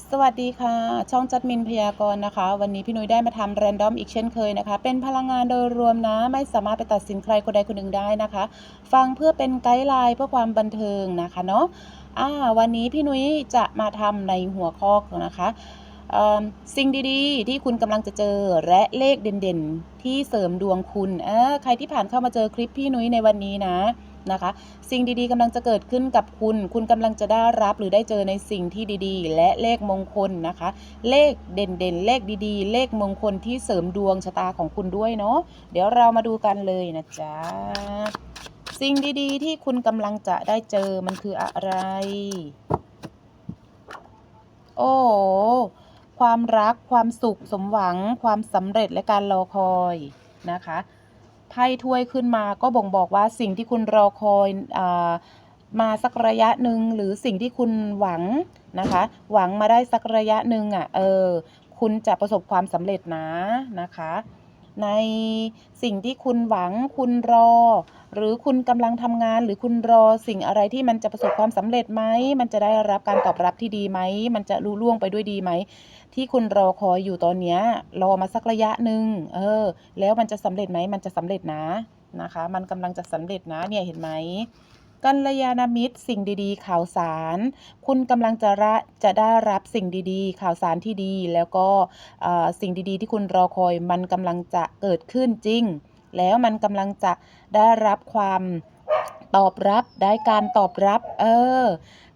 สวัสดีค่ะ ช่องจัดมินพยากรณ์นะคะ วันนี้พี่นุ้ยได้มาทำแรนดอมอีกเช่นเคยนะคะ เป็นพลังงานโดยรวมนะ ไม่สามารถไปตัดสินใครคนใดคนหนึ่งได้นะคะ ฟังเพื่อเป็นไกด์ไลน์เพื่อความบันเทิงนะคะเนาะอ่าวันนี้พี่นุ้ยจะมาทำในหัวข้อนะคะสิ่งดีๆ ที่คุณกำลังจะเจอและเลขเด่นๆ ที่เสริมดวงคุณเออใครที่ผ่านเข้ามาเจอคลิปพี่นุ้ยในวันนี้นะ นะคะ สิ่งดีๆกำลังจะเกิดขึ้นกับคุณ คุณกำลังจะได้รับหรือได้เจอในสิ่งที่ดีๆ และเลขมงคลนะคะ เลขเด่นๆ เลขดีๆ เลขมงคลที่เสริมดวงชะตาของคุณด้วยเนาะเดี๋ยวเรามาดูกันเลยนะจ๊ะสิ่งดีๆ ที่คุณกำลังจะได้เจอมันคืออะไร โอ้ความรักความสุขสมหวัง ความสำเร็จและการรอคอยนะคะ ไพ่ถ้วยขึ้นมาก็บ่งบอกว่าสิ่งที่คุณรอคอยอมาสักระยะหนึ่งหรือสิ่งที่คุณหวังนะคะ หวังมาได้สักระยะหนึ่งอะเออคุณจะประสบความสำเร็จนะนะคะ ในสิ่งที่คุณหวังคุณรอ หรือคุณกำลังทำงาน หรือคุณรอสิ่งอะไรที่มันจะประสบความสำเร็จไหมมันจะได้รับการตอบรับที่ดีไหมมันจะรุ่ล่วงไปด้วยดีไหมที่คุณรอคอยอยู่ตอนเนี้ยรอมาสักระยะหนึ่งเออ แล้วมันจะสำเร็จไหมมันจะสำเร็จนะนะคะ มันกำลังจะสำเร็จนะเนี่ยเห็นไหม กัลยาณมิตร สิ่งดีๆ ข่าวสาร คุณกำลังจะระจะได้รับสิ่งดีๆ ข่าวสารที่ดี แล้วก็สิ่งดีๆ ที่คุณรอคอยมันกำลังจะเกิดขึ้นจริง แล้วมันกำลังจะได้รับความตอบรับได้การตอบรับ เออ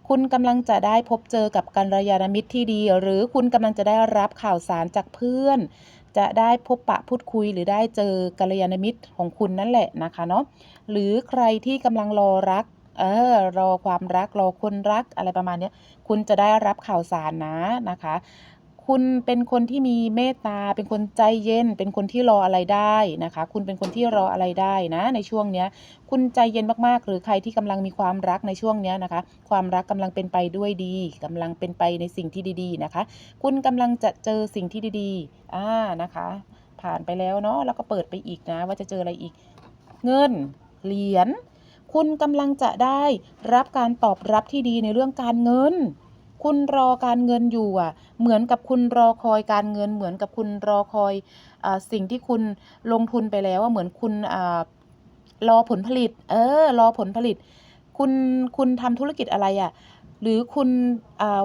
คุณกำลังจะได้พบเจอกับกัลยาณมิตรที่ดี หรือคุณกำลังจะได้รับข่าวสารจากเพื่อน จะได้พบปะพูดคุยหรือได้เจอกัลยาณมิตรของคุณนั่นแหละนะคะเนาะหรือใครที่กำลังรอรัก เออรอความรักรอคนรักอะไรประมาณเนี้ยคุณจะได้รับข่าวสารนะนะคะ คุณเป็นคนที่มีเมตตา เป็นคนใจเย็น เป็นคนที่รออะไรได้นะคะ คุณเป็นคนที่รออะไรได้นะ ในช่วงเนี้ย คุณใจเย็นมากๆ หรือใครที่กำลังมีความรักในช่วงเนี้ยนะคะ ความรักกำลังเป็นไปด้วยดีกำลังเป็นไปในสิ่งที่ดีๆนะคะ คุณกำลังจะเจอสิ่งที่ดีๆอ่านะคะ ผ่านไปแล้วเนาะแล้วก็เปิดไปอีกนะ ว่าจะเจออะไรอีก เงินเหรียญ คุณกำลังจะได้รับการตอบรับที่ดีในเรื่องการเงิน คุณรอการเงินอยู่อะ เหมือนกับคุณรอคอยการเงิน เหมือนกับคุณรอคอยอสิ่งที่คุณลงทุนไปแล้วอะเหมือนคุณอรอผลผลิต เออ รอผลผลิต คุณ คุณทำธุรกิจอะไรอะ หรือคุณ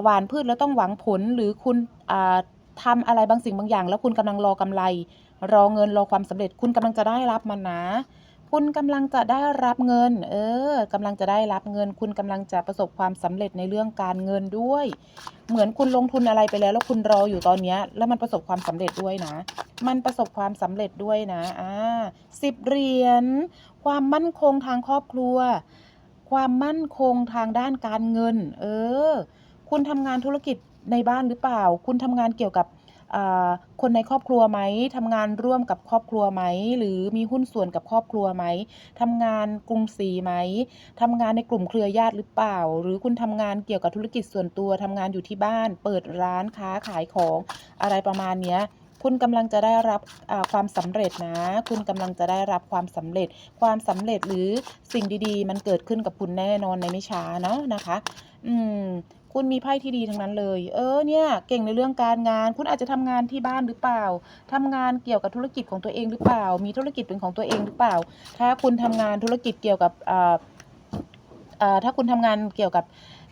หว่านพืชแล้วต้องหวังผล หรือคุณอ่าทำอะไรบางสิ่งบางอย่าง แล้วคุณกำลังรอกำไร รอเงิน รอความสำเร็จ คุณกำลังจะได้รับมันนะ คุณกำลังจะได้รับเงิน เออกำลังจะได้รับเงิน คุณกำลังจะประสบความสำเร็จในเรื่องการเงินด้วย เหมือนคุณลงทุนอะไรไปแล้ว แล้วคุณรออยู่ตอนเนี้ยแล้วมันประสบความสำเร็จด้วยนะ มันประสบความสำเร็จด้วยนะอ่าสิบเหรียญความมั่นคงทางครอบครัว ความมั่นคงทางด้านการเงิน เออ คุณทำงานธุรกิจในบ้านหรือเปล่า คุณทำงานเกี่ยวกับ คนในครอบครัวไหมทำงานร่วมกับครอบครัวไหม หรือมีหุ้นส่วนกับครอบครัวไหมทำงานกรุงศรีไหมทำงานในกลุ่มเครือญาติหรือเปล่า หรือคุณทำงานเกี่ยวกับธุรกิจส่วนตัวทำงานอยู่ที่บ้าน เปิดร้านค้าขายของอะไรประมาณเนี้ยคุณกำลังจะได้รับความสำเร็จนะ คุณกำลังจะได้รับความสำเร็จ ความสำเร็จหรือสิ่งดีๆ มันเกิดขึ้นกับคุณแน่นอนในไม่ช้าเนาะนะคะ อืม คุณมีไพ่ที่ดีทั้งนั้นเลย เออเนี่ยเก่งในเรื่องการงาน คุณอาจจะทำงานที่บ้านหรือเปล่าทำงานเกี่ยวกับธุรกิจของตัวเองหรือเปล่า มีธุรกิจเป็นของตัวเองหรือเปล่า ถ้าคุณทำงานธุรกิจเกี่ยวกับอ่าอ่าถ้าคุณทำงานเกี่ยวกับ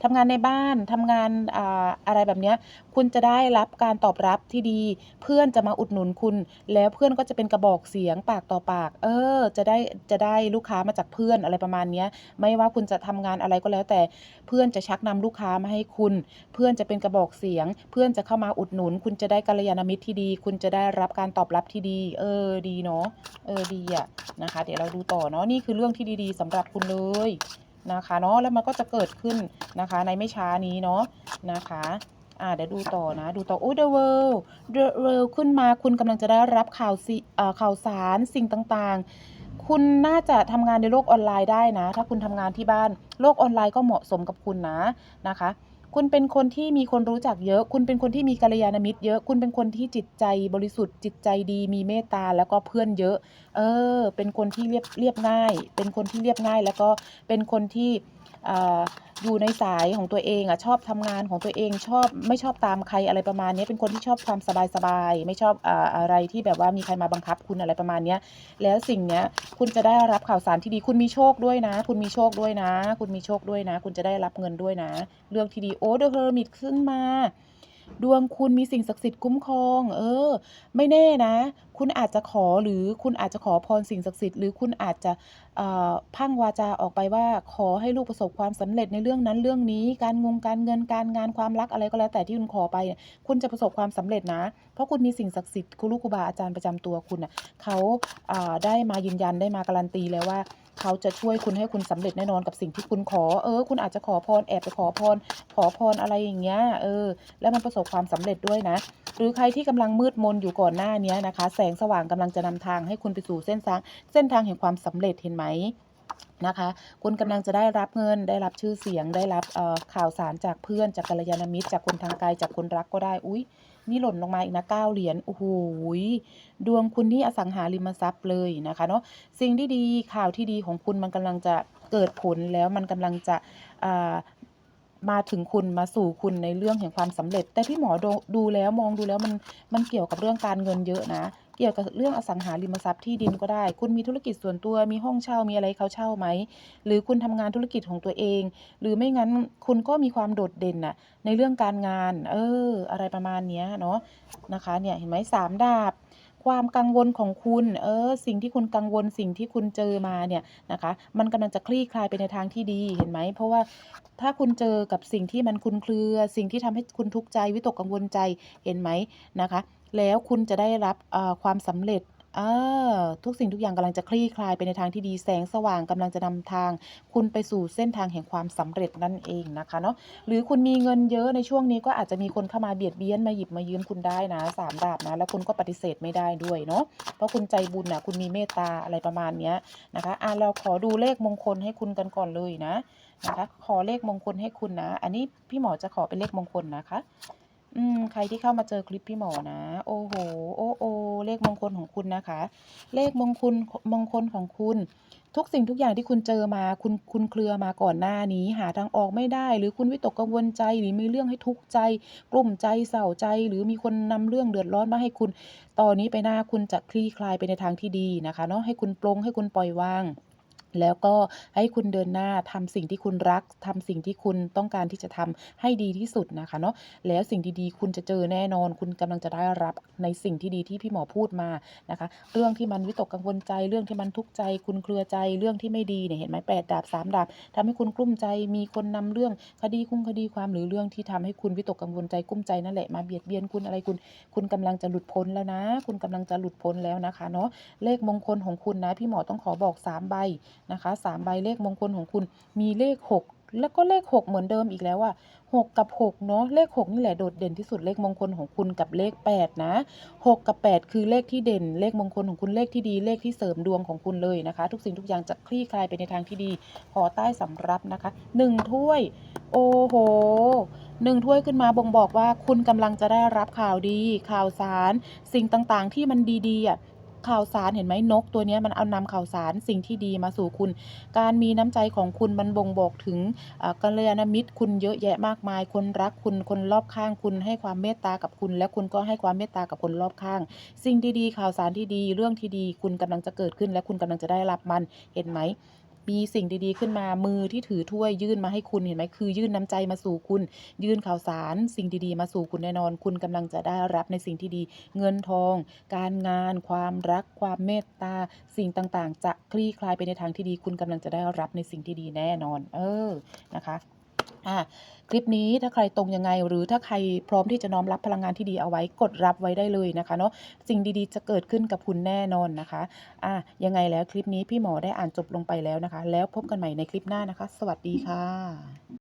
ทำงานในบ้านทำงานออะไรแบบนี้คุณจะได้รับการตอบรับที่ดี เพื่อนจะมาอุดหนุนคุณ แล้วเพื่อนก็จะเป็นกระบอกเสียงปากต่อปาก เออ จะได้จะได้ลูกค้ามาจากเพื่อนอะไรประมาณนี้ไม่ว่าคุณจะทำงานอะไรก็แล้วแต่เพื่อนจะชักนำลูกค้ามาให้คุณ เพื่อนจะเป็นกระบอกเสียง เพื่อนจะเข้ามาอุดหนุน คุณจะได้กัลยาณมิตรที่ดี คุณจะได้รับการตอบรับที่ดี เออดีเนาะเออดีอะนะคะ เดี๋ยวเราดูต่อเนาะนี่คือเรื่องที่ดี ๆสำหรับคุณเลย นะคะเนาะแล้วมันก็จะเกิดขึ้นนะคะ ในไม่ช้านี้เนาะนะคะอ่าเดี๋ยวดูต่อนะ ดูต่อโอ้ The World The World ขึ้นมาคุณกำลังจะได้รับข่าวสิเอ่อข่าวสารสิ่งต่างๆ คุณน่าจะทำงานในโลกออนไลน์ได้นะ ถ้าคุณทำงานที่บ้านโลกออนไลน์ก็เหมาะสมกับคุณนะนะคะ คุณเป็นคนที่มีคนรู้จักเยอะ คุณเป็นคนที่มีกัลยาณมิตรเยอะ คุณเป็นคนที่จิตใจบริสุทธิ์ จิตใจดี มีเมตตาแล้วก็เพื่อนเยอะ เออ เป็นคนที่เรียบเรียบง่าย เป็นคนที่เรียบง่าย แล้วก็เป็นคนที่ อยู่ในสายของตัวเองอะชอบทำงานของตัวเองชอบไม่ชอบตามใครอะไรประมาณนี้เป็นคนที่ชอบความสบายๆไม่ชอบอ่าอะไรที่แบบว่ามีใครมาบังคับคุณอะไรประมาณเนี้แล้วสิ่งเนี้ยคุณจะได้รับข่าวสารที่ดีคุณมีโชคด้วยนะ คุณมีโชคด้วยนะ คุณมีโชคด้วยนะ คุณจะได้รับเงินด้วยนะ เรื่องที่ดีโอ้เดอะเฮอร์มิตขึ้นมา ดวงคุณมีสิ่งศักดิ์สิทธิ์คุ้มครอง เออ ไม่แน่นะ คุณอาจจะขอหรือคุณอาจจะขอพรสิ่งศักดิ์สิทธิ์หรือคุณอาจจะออพังวาจาออกไปว่าขอให้ลูกประสบความสำเร็จในเรื่องนั้นเรื่องนี้ การงงการเงินการงานความรักอะไรก็แล้วแต่ที่คุณขอไปเนี่ยคุณจะประสบความสำเร็จนะ เพราะคุณมีสิ่งศักดิ์สิทธิ์ครูลูกครูบาอาจารย์ประจำตัวคุณน่ะเขาอ่าได้มายืนยันได้มาการันตีแล้วว่า เขาจะช่วยคุณให้คุณสำเร็จแน่นอนกับสิ่งที่คุณขอ เออ คุณอาจจะขอพรแอบไปขอพร ขอพรอะไรอย่างเงี้ย เออ แล้วมันประสบความสำเร็จด้วยนะ หรือใครที่กำลังมืดมนอยู่ก่อนหน้าเนี้ยนะคะ แสงสว่างกำลังจะนำทางให้คุณไปสู่เส้นทาง เส้นทางแห่งความสำเร็จเห็นไหมนะคะ คุณกำลังจะได้รับเงิน ได้รับชื่อเสียง ได้รับข่าวสารจากเพื่อน จากกัลยาณมิตร จากคนทางไกล จากคนรักก็ได้ อุ๊ย นี่หล่นลงมาอีกนะเก้าเหรียญโอ้โหดวงคุณนี่อสังหาริมทรัพย์เลยนะคะเนาะสิ่งที่ดีข่าวที่ดีของคุณมันกำลังจะเกิดผลแล้วมันกำลังจะมาถึงคุณมาสู่คุณในเรื่องแห่งความสำเร็จ แต่พี่หมอดดูแล้วมองดูแล้วมันมันเกี่ยวกับเรื่องการเงินเยอะนะ เกี่ยวกับเรื่องอสังหาริมทรัพย์ที่ดินก็ได้ คุณมีธุรกิจส่วนตัวมีห้องเช่ามีอะไรเขาเช่าไหม หรือคุณทำงานธุรกิจของตัวเอง หรือไม่งั้นคุณก็มีความโดดเด่นน่ะในเรื่องการงาน เออ อะไรประมาณนี้เนาะนะคะเนี่ยเห็นไหมสามดาบ ความกังวลของคุณ เออ สิ่งที่คุณกังวลสิ่งที่คุณเจอมาเนี่ยนะคะ มันกำลังจะคลี่คลายไปในทางที่ดีเห็นไหม เพราะว่าถ้าคุณเจอกับสิ่งที่มันคุนเครือ สิ่งที่ทำให้คุณทุกข์ใจวิตกกังวลใจเห็นไหมนะคะ แล้วคุณจะได้รับความสำเร็จ อาทุกสิ่งทุกอย่างกำลังจะคลี่คลายไปในทางที่ดีแสงสว่างกำลังจะนำทาง คุณไปสู่เส้นทางแห่งความสำเร็จนั่นเองนะคะเนาะหรือคุณมีเงินเยอะในช่วงนี้ก็อาจจะมีคนเข้ามาเบียดเบียนมาหยิบมายืมคุณได้นะสามดาบนะแล้วคุณก็ปฏิเสธไม่ได้ด้วยเนาะเพราะคุณใจบุญนะคุณมีเมตตาอะไรประมาณเนี้ยนะคะอะเราขอดูเลขมงคลให้คุณกันก่อนเลยนะนะคะขอเลขมงคลให้คุณนะ อันนี้พี่หมอจะขอเป็นเลขมงคลนะคะ อืมใครที่เข้ามาเจอคลิปพี่หมอนะ โอ้โห โอ้โอเลขมงคลของคุณนะคะ เลขมงคลมงคลของคุณ ทุกสิ่งทุกอย่างที่คุณเจอมา คุณคุณเคลือมาก่อนหน้านี้ หาทางออกไม่ได้ หรือคุณวิตกกังวลใจหรือมีเรื่องให้ทุกข์ใจ กลุ่มใจเศร้าใจ หรือมีคนนำเรื่องเดือดร้อนมาให้คุณ ตอนนี้ไปหน้าคุณจะคลี่คลายไปในทางที่ดีนะคะเนาะให้คุณปลงให้คุณปล่อยวาง แล้วก็ให้คุณเดินหน้าทำสิ่งที่คุณรักทำสิ่งที่คุณต้องการที่จะทำให้ดีที่สุดนะคะเนาะแล้วสิ่งดีๆ คุณจะเจอแน่นอน คุณกำลังจะได้รับในสิ่งที่ดีที่พี่หมอพูดมานะคะ เรื่องที่มันวิตกกังวลใจ เรื่องที่มันทุกข์ใจ คุณเครือใจเรื่องที่ไม่ดีเนี่ยเห็นไหมแปดดาบสามดาบทำให้คุณกลุ้มใจมีคนนำเรื่องคดีคุ้งคดีความหรือเรื่องที่ทำให้คุณวิตกกังวลใจกุ้มใจนั่นแหละมาเบียดเบียนคุณอะไรคุณ คุณกำลังจะหลุดพ้นแล้วนะ คุณกำลังจะหลุดพ้นแล้วนะคะเนาะเลขมงคลของคุณนะพี่หมอต้องขอบอกสามใบ นะคะสามใบเลขมงคลของคุณมีเลขหกแล้วก็เลขหกเหมือนเดิมอีกแล้วอะหกกับหกเนาะเลขหกนี่แหละโดดเด่นที่สุดเลขมงคลของคุณกับเลขแปดนะหกกับแปดคือเลขที่เด่น เลขมงคลของคุณเลขที่ดีเลขที่เสริมดวงของคุณเลยนะคะ ทุกสิ่งทุกอย่างจะคลี่คลายไปในทางที่ดี ขอใต้สำรับนะคะหนึ่งถ้วย โอ้โหหนึ่งถ้วยขึ้นมาบ่งบอกว่าคุณกำลังจะได้รับข่าวดี ข่าวสาร สิ่งต่างๆ ที่มันดีๆอะ ข่าวสารเห็นไหมนกตัวนี้มันเอานำข่าวสารสิ่งที่ดีมาสู่คุณ การมีน้ำใจของคุณมันบ่งบอกถึงกัลยาณมิตร คุณเยอะแยะมากมาย คนรักคุณคนรอบข้างคุณให้ความเมตตากับคุณ และคุณก็ให้ความเมตตากับคนรอบข้าง สิ่งดีๆข่าวสารที่ดี เรื่องที่ดี คุณกำลังจะเกิดขึ้น และคุณกำลังจะได้รับมันเห็นไหม มีสิ่งดีๆขึ้นมามือที่ถือถ้วยยื่นมาให้คุณเห็นไหมคือ ยื่นน้ำใจมาสู่คุณ ยื่นข่าวสาร สิ่งดีๆ มาสู่คุณแน่นอน คุณกำลังจะได้รับในสิ่งที่ดี เงินทอง การงาน ความรัก ความเมตตา สิ่งต่างๆ จะคลี่คลายไปในทางที่ดี คุณกำลังจะได้รับในสิ่งที่ดีแน่นอน เออนะคะ อะคลิปนี้ถ้าใครตรงยังไง หรือถ้าใครพร้อมที่จะน้อมรับพลังงานที่ดีเอาไว้กดรับไว้ได้เลยนะคะเนาะสิ่งดีๆ จะเกิดขึ้นกับคุณแน่นอนนะคะอะยังไงแล้วคลิปนี้พี่หมอได้อ่านจบลงไปแล้วนะคะ แล้วพบกันใหม่ในคลิปหน้านะคะ สวัสดีค่ะ